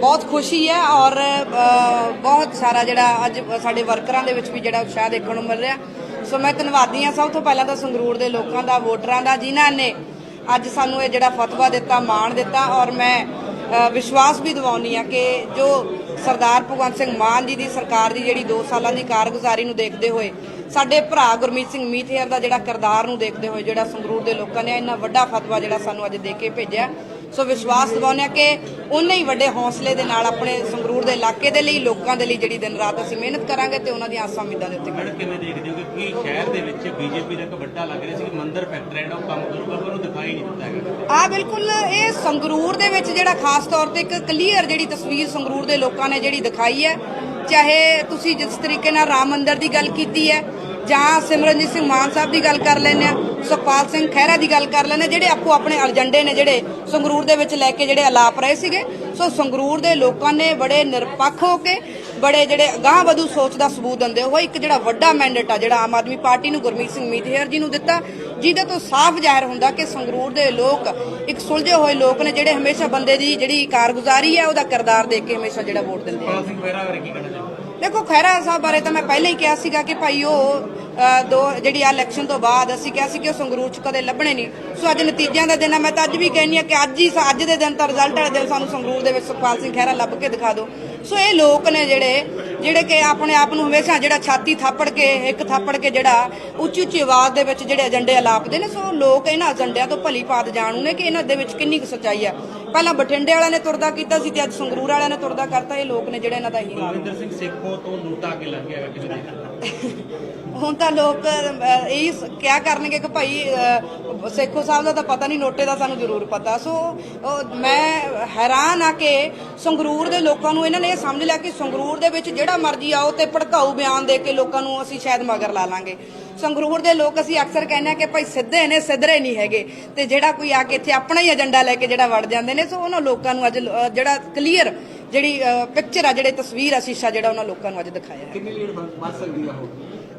ਬਹੁਤ ਖੁਸ਼ੀ ਹੈ ਔਰ ਬਹੁਤ ਸਾਰਾ ਜਿਹੜਾ ਅੱਜ ਸਾਡੇ ਵਰਕਰਾਂ ਦੇ ਵਿੱਚ ਵੀ ਜਿਹੜਾ ਉਤਸ਼ਾਹ ਦੇਖਣ ਨੂੰ ਮਿਲ ਰਿਹਾ। ਸੋ ਮੈਂ ਧੰਨਵਾਦੀ ਹਾਂ ਸਭ ਤੋਂ ਪਹਿਲਾਂ ਤਾਂ ਸੰਗਰੂਰ ਦੇ ਲੋਕਾਂ ਦਾ, ਵੋਟਰਾਂ ਦਾ, ਜਿਨ੍ਹਾਂ ਨੇ ਅੱਜ ਸਾਨੂੰ ਇਹ ਜਿਹੜਾ ਫਤਵਾ ਦਿੱਤਾ, ਮਾਣ ਦਿੱਤਾ ਔਰ ਮੈਂ ਵਿਸ਼ਵਾਸ ਵੀ ਦਿਵਾਉਣੀ ਆ ਕਿ ਜੋ ਸਰਦਾਰ ਭਗਵੰਤ ਸਿੰਘ ਮਾਨ ਜੀ ਦੀ ਸਰਕਾਰ ਦੀ ਜਿਹੜੀ 2 ਸਾਲਾਂ ਦੀ ਕਾਰਗੁਜ਼ਾਰੀ ਨੂੰ ਦੇਖਦੇ ਹੋਏ, ਸਾਡੇ ਭਰਾ ਗੁਰਮੀਤ ਸਿੰਘ ਮੀਥੇਰ ਦਾ ਜਿਹੜਾ ਕਿਰਦਾਰ ਨੂੰ ਦੇਖਦੇ ਹੋਏ ਜਿਹੜਾ ਸੰਗਰੂਰ ਦੇ ਲੋਕਾਂ ਨੇ ਇੰਨਾ ਵੱਡਾ ਫਤਵਾ ਜਿਹੜਾ ਸਾਨੂੰ ਅੱਜ ਦੇ ਕੇ ਭੇਜਿਆ ਸੋ ਵਿਸ਼ਵਾਸ ਦਿਵਾਉਂਦੇ ਹਾਂ ਕਿ ਉਨੇ ਹੀ ਵੱਡੇ ਹੌਸਲੇ ਦੇ ਨਾਲ ਆਪਣੇ ਸੰਗਰੂਰ ਦੇ ਇਲਾਕੇ ਦੇ ਲਈ ਲੋਕਾਂ ਦੇ ਲਈ ਜਿਹੜੀ ਦਿਨ ਰਾਤ ਅਸੀਂ ਮਿਹਨਤ ਕਰਾਂਗੇ ਤੇ ਉਹਨਾਂ ਦੀਆਂ ਆਸਾਂ ਉਮੀਦਾਂ ਦੇ ਉੱਤੇ ਮੈਡਮ ਕਿਵੇਂ ਦੇਖਦੇ ਹੋ ਕਿ ਕੀ ਸ਼ਹਿਰ ਦੇ ਵਿੱਚ ਬੀਜੇਪੀ ਦਾ ਇੱਕ ਵੱਡਾ ਲੱਗ ਰਿਹਾ ਸੀ ਕਿ ਮੰਦਰ ਫੈਕਟਰੀ ਜਿਹੜਾ ਉਹ ਕੰਮ ਕਰੂਗਾ ਪਰ ਉਹਨੂੰ ਦਿਖਾਈ ਨਹੀਂ ਦਿੱਤਾ ਹੈਗਾ। ਆ ਬਿਲਕੁਲ ਇਹ ਸੰਗਰੂਰ ਦੇ ਵਿੱਚ ਜਿਹੜਾ ਖਾਸ ਤੌਰ ਤੇ ਇੱਕ ਕਲੀਅਰ ਜਿਹੜੀ ਤਸਵੀਰ ਸੰਗਰੂਰ ਦੇ ਲੋਕਾਂ ਨੇ ਜਿਹੜੀ ਦਿਖਾਈ ਹੈ ਚਾਹੇ ਤੁਸੀਂ ਜਿਸ ਤਰੀਕੇ ਨਾਲ ਰਾਮ ਮੰਦਿਰ ਦੀ ਗੱਲ ਕੀਤੀ ਹੈ ਜਾਂ ਸਿਮਰਨਜੀਤ ਸਿੰਘ ਮਾਨ ਸਾਹਿਬ ਦੀ ਗੱਲ ਕਰ ਲੈਂਦੇ ਆ ਸੁਖਪਾਲ ਸਿੰਘ ਖਹਿਰਾ ਦੀ ਗੱਲ ਕਰ ਲੈਂਦੇ ਜਿਹੜੇ ਆਪੋ ਆਪਣੇ ਏਜੰਡੇ ਨੇ ਜਿਹੜੇ ਸੰਗਰੂਰ ਦੇ ਵਿੱਚ ਲੈ ਕੇ ਜਿਹੜੇ ਅਲਾਪ ਰਹੇ ਸੀਗੇ। ਸੋ ਸੰਗਰੂਰ ਦੇ ਲੋਕਾਂ ਨੇ ਬੜੇ ਨਿਰਪੱਖ ਹੋ ਕੇ ਬੜੇ ਜਿਹੜੇ ਅਗਾਂਹ ਵਧੂ ਸੋਚ ਦਾ ਸਬੂਤ ਦਿੰਦੇ ਹੋਏ ਇੱਕ ਜਿਹੜਾ ਵੱਡਾ ਮੈਂਡੇਟ ਆ, ਜਿਹੜਾ ਆਮ ਆਦਮੀ ਪਾਰਟੀ ਨੂੰ ਗੁਰਮੀਤ ਸਿੰਘ ਮੀਤਹਿਰ ਜੀ ਨੂੰ ਦਿੱਤਾ, ਜਿਹਦੇ ਤੋਂ ਸਾਫ਼ ਜ਼ਾਹਿਰ ਹੁੰਦਾ ਕਿ ਸੰਗਰੂਰ ਦੇ ਲੋਕ, ਇੱਕ ਸੁਲਝੇ ਹੋਏ ਲੋਕ ਨੇ ਜਿਹੜੇ ਹਮੇਸ਼ਾ ਬੰਦੇ ਦੀ ਜਿਹੜੀ ਕਾਰਗੁਜ਼ਾਰੀ ਹੈ, ਉਹਦਾ ਕਿਰਦਾਰ ਦੇਖ ਕੇ ਹਮੇਸ਼ਾ ਜਿਹੜਾ ਵੋਟ ਦਿੰਦੇ ਆ। ਪਾਲ ਖਹਿਰਾ ਦੇਖੋ ਖੈਰਾ ਸਾਹਿਬ ਬਾਰੇ ਤਾਂ ਮੈਂ ਪਹਿਲਾਂ ਹੀ ਕਿਹਾ ਸੀਗਾ ਕਿ ਭਾਈ ਉਹ ਦੋ, ਜਿਹੜੀ ਆ ਇਲੈਕਸ਼ਨ ਤੋਂ ਬਾਅਦ ਅਸੀਂ ਕਿਹਾ ਸੀ ਕਿ ਉਹ ਸੰਗਰੂਰ ਚ ਕਦੇ ਲੱਭਣੇ ਨਹੀਂ। ਸੋ ਅੱਜ ਨਤੀਜਿਆਂ ਦਾ ਦਿਨ ਆ, ਮੈਂ ਤਾਂ ਅੱਜ ਵੀ ਕਹਿੰਨੀ ਆ ਕਿ ਅੱਜ ਹੀ ਅੱਜ ਦੇ ਦਿਨ ਤਾਂ ਰਿਜ਼ਲਟ ਵਾਲੇ ਦਿਨ ਸਾਨੂੰ ਸੰਗਰੂਰ ਦੇ ਵਿੱਚ ਸੁਖਪਾਲ ਸਿੰਘ ਖਹਿਰਾ ਲੱਭ ਕੇ ਦਿਖਾ ਦਿਓ। ਸੋ ਇਹ ਲੋਕ ਨੇ ਜਿਹੜੇ ਜਿਹੜੇ ਕਿ ਆਪਣੇ ਆਪ ਨੂੰ ਹਮੇਸ਼ਾ ਜਿਹੜਾ ਛਾਤੀ ਥਾਪੜ ਕੇ ਇੱਕ ਥਾਪੜ ਕੇ ਜਿਹੜਾ ਉੱਚੀ ਉੱਚੀ ਆਵਾਜ਼ ਦੇ ਵਿੱਚ ਜਿਹੜੇ ਏਜੰਡੇ ਅਲਾਪਦੇ ਨੇ ਸੋ ਲੋਕ ਇਹਨਾਂ ਏਜੰਡਿਆਂ ਤੋਂ ਭਲੀ ਭਾਤ ਜਾਣੂ ਨੇ ਕਿ ਇਹਨਾਂ ਦੇ ਵਿੱਚ ਕਿੰਨੀ ਕੁ ਸੱਚਾਈ ਆ ਪਹਿਲਾਂ ਬਠਿੰਡੇ ਵਾਲਿਆਂ ਨੇ ਤੁਰਦਾ ਕੀਤਾ ਸੀ ਤੇ ਅੱਜ ਸੰਗਰੂਰ ਵਾਲਿਆਂ ਨੇ ਤੁਰਦਾ ਕਰਤਾ ਇਹ ਲੋਕ ਨੇ ਜਿਹੜੇ ਇਹਨਾਂ ਦਾ ਹੀ ਹਾਲ। ਬਲਵਿੰਦਰ ਸਿੰਘ ਸੇਖੋਂ ਤੋਂ ਨੋਟਾ ਕੇ ਲੱਗ ਗਿਆ ਦੇਖਦੇ ਹੁਣ ਤਾਂ ਲੋਕ ਇਹੀ ਕਿਆ ਕਰਨਗੇ ਕਿ ਭਾਈ ਸੇਖੋ ਸਾਹਿਬ ਦਾ ਤਾਂ ਪਤਾ ਨਹੀਂ ਨੋਟੇ ਦਾ ਸਾਨੂੰ ਜ਼ਰੂਰ ਪਤਾ। ਸੋ ਮੈਂ ਹੈਰਾਨ ਆ ਕਿ ਸੰਗਰੂਰ ਦੇ ਲੋਕਾਂ ਨੂੰ ਇਹਨਾਂ ਨੇ ਇਹ ਸਮਝ ਲਿਆ ਕਿ ਸੰਗਰੂਰ ਦੇ ਵਿੱਚ ਜਿਹੜਾ ਮਰਜ਼ੀ ਆਓ ਤੇ ਭੜਕਾਊ ਬਿਆਨ ਦੇ ਕੇ ਲੋਕਾਂ ਨੂੰ ਅਸੀਂ ਸ਼ਾਇਦ ਮਗਰ ਲਾ ਲਾਂਗੇ। ਸੰਗਰੂਰ ਦੇ ਲੋਕ ਅਸੀਂ ਅਕਸਰ ਕਹਿੰਦੇ ਆ ਕਿ ਭਾਈ ਸਿੱਧੇ ਨੇ ਸਿੱਧਰੇ ਨਹੀਂ ਹੈਗੇ ਤੇ ਜਿਹੜਾ ਕੋਈ ਆ ਕੇ ਇੱਥੇ ਆਪਣਾ ਹੀ ਏਜੰਡਾ ਲੈ ਕੇ ਜਿਹੜਾ ਵੜ ਜਾਂਦੇ ਨੇ ਸੋ ਉਹਨਾਂ ਲੋਕਾਂ ਨੂੰ ਅੱਜ ਜਿਹੜਾ ਕਲੀਅਰ ਜਿਹੜੀ ਪਿਕਚਰ ਆ ਜਿਹੜੇ ਤਸਵੀਰ ਆ ਸ਼ੀਸ਼ਾ ਜਿਹੜਾ ਉਹਨਾਂ ਲੋਕਾਂ ਨੂੰ ਅੱਜ ਦਿਖਾਇਆ ਹੈ। ਕਿੰਨੀ ਲੀਡ ਵੱਧ ਸਕਦੀ ਆ ਉਹ?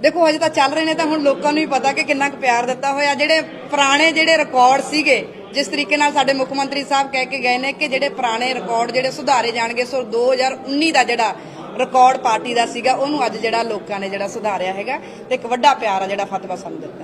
ਦੇਖੋ ਹਜੇ ਤਾਂ ਚੱਲ ਰਹੇ ਨੇ ਤਾਂ ਹੁਣ ਲੋਕਾਂ ਨੂੰ ਵੀ ਪਤਾ ਕਿ ਕਿੰਨਾ ਕੁ ਪਿਆਰ ਦਿੱਤਾ ਹੋਇਆ। ਜਿਹੜੇ ਪੁਰਾਣੇ ਜਿਹੜੇ ਰਿਕਾਰਡ ਸੀਗੇ ਜਿਸ ਤਰੀਕੇ ਨਾਲ ਸਾਡੇ ਮੁੱਖ ਮੰਤਰੀ ਸਾਹਿਬ ਕਹਿ ਕੇ ਗਏ ਨੇ ਕਿ ਜਿਹੜੇ ਪੁਰਾਣੇ ਰਿਕਾਰਡ ਜਿਹੜੇ ਸੁਧਾਰੇ ਜਾਣਗੇ, ਸੋ 2019 ਦਾ ਜਿਹੜਾ ਰਿਕਾਰਡ ਪਾਰਟੀ ਦਾ ਸੀਗਾ, ਉਹਨੂੰ ਅੱਜ ਜਿਹੜਾ ਲੋਕਾਂ ਨੇ ਜਿਹੜਾ ਸੁਧਾਰਿਆ ਹੈਗਾ, ਤੇ ਇੱਕ ਵੱਡਾ ਪਿਆਰ ਆ ਜਿਹੜਾ ਫਤਵਾ ਸਾਨੂੰ ਦਿੱਤਾ